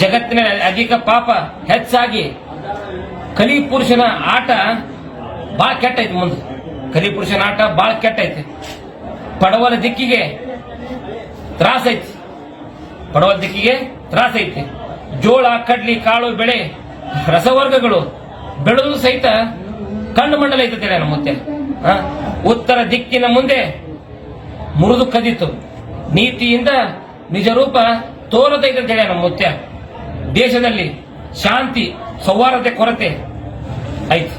ಜಗತ್ತಿನ ಅಧಿಕ ಪಾಪ ಹೆಚ್ಚಾಗಿ ಕಲಿ ಪುರುಷನ ಆಟ ಬಾಳ ಕೆಟ್ಟೈತಿ ಮುಂದೆ. ಕಲಿ ಪುರುಷನ ಆಟ ಬಾಳ ಕೆಟ್ಟೈತಿ. ಪಡವಲ ದಿಕ್ಕಿಗೆ ತ್ರಾಸ ಐತಿ ಪಡವಲ ದಿಕ್ಕಿಗೆ ತ್ರಾಸ ಐತಿ ಜೋಳ, ಕಡ್ಲಿ, ಕಾಳು, ಬೆಳೆ, ರಸವರ್ಗಗಳು ಬೆಳೆದು ಸಹಿತ ಕಣ್ಣು ಮಂಡಲ ಐತಂತೇಳಿ ನಮ್ಮ ಮುಂದೆ? ಉತ್ತರ ದಿಕ್ಕಿನ ಮುಂದೆ ಮುರಿದು ಕದಿತು. ನೀತಿಯಿಂದ ನಿಜ ರೂಪ ತೋರದೈತಂತೇಳಿ ನಮ್ಮ ಮುತ್ಯ ದೇಶದಲ್ಲಿ ಶಾಂತಿ, ಸೌಹಾರ್ದತೆ, ಕೊರತೆ ಆಯ್ತು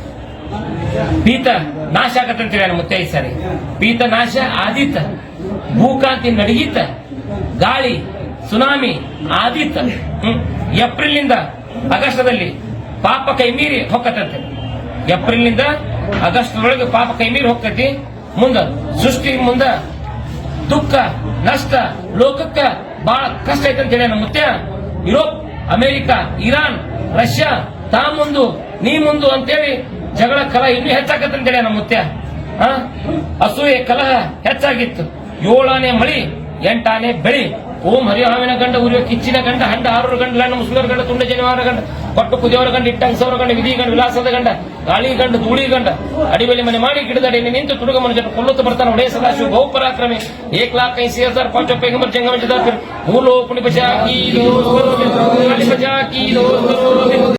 ಪೀತ ನಾಶ ಆಗತ್ತಂತೇಳಿ ನಾನು ಮತ್ತೆ ಐದು ಸಾರಿ ಪೀತ ನಾಶ ಆದಿತ ಭೂಕಾಂತಿ ನಡೆಯಿತ ಗಾಳಿ, ಸುನಾಮಿ ಆದಿತ್ತ. ಹ್ಮ್. ಏಪ್ರಿಲ್ನಿಂದ ಆಗಸ್ಟದಲ್ಲಿ ಪಾಪ ಕೈ ಮೀರಿ ಹೊಕ್ಕತ್ತಂತೆ ಏಪ್ರಿಲ್ನಿಂದ ಆಗಸ್ಟ್ ಒಳಗೆ ಪಾಪ ಕೈ ಮೀರಿ ಹೋಗ್ತೈತಿ ಮುಂದ ಸೃಷ್ಟಿ ಮುಂದ ದುಃಖ, ನಷ್ಟ, ಲೋಕಕ್ಕ ಬಹಳ ಕಷ್ಟ ಐತಂತೇಳಿ ನಮ್ಮ ಮುತ್ಯ. ಯುರೋಪ್ ಅಮೆರಿಕ, ಇರಾನ್, ರಷ್ಯಾ, ತಾ ಮುಂದು, ನೀ ಮುಂದು ಅಂತೇಳಿ ಜಗಳ ಕಲಹ ಇನ್ನೂ ಹೆಚ್ಚಾಗತ್ತೆ ಅಂತೇಳಿ ನಮ್ಮ ಮುತ್ಯ? ಅಸೂಯೆ, ಕಲಹ ಹೆಚ್ಚಾಗಿತ್ತು. ಏಳಾನೆ ಮಳಿ, ಎಂಟಾನೆ ಬೆಳಿ. ಓಂ ಹರಿಹಾವಿನ ಗಂಡ, ಉರಿಯೋ ಕಿಚ್ಚಿನ ಗಂಡ, ಹಂಡ ಆರೂರು ಗಂಡ, ಲಣ್ಣ ಸುಲರ್ ಗಂಡ, ತುಂಡ, ಜನಿವಾರ ಗಂಡ. ಕೊಟ್ಟು ಕುದಿಯವರ ಗಂಡ ಇಟ್ಟಂಗಸವರ ಗಂಡ ವಿಧಿ ಗಂಡ ವಿಲಾಸದ ಗಂಡ ಗಾಳಿ ಗಂಡ ಧೂಳಿ ಗಂಡ ಅಡಿಬಲಿ ಮನೆ ಮಾಡಿ ಗಿಡದಡಿ ನಿಂತು ತುಡುಗ ಮನುಷ್ಯರು ಕೊಲ್ಲುತ್ತ ಬರ್ತಾನೆ. ಒಡೆಯ ಸದಾಶಿವ ಬಹು ಪರಾಕ್ರಮಿ ಏಕ್ ಲಾಖ ಐಸಿ ಹಜಾರ್ ಪಾಂಚ ಪೈಗಂಬರ್ ಜಂಗಮ ಜದಾಫಿರ್ ದೋ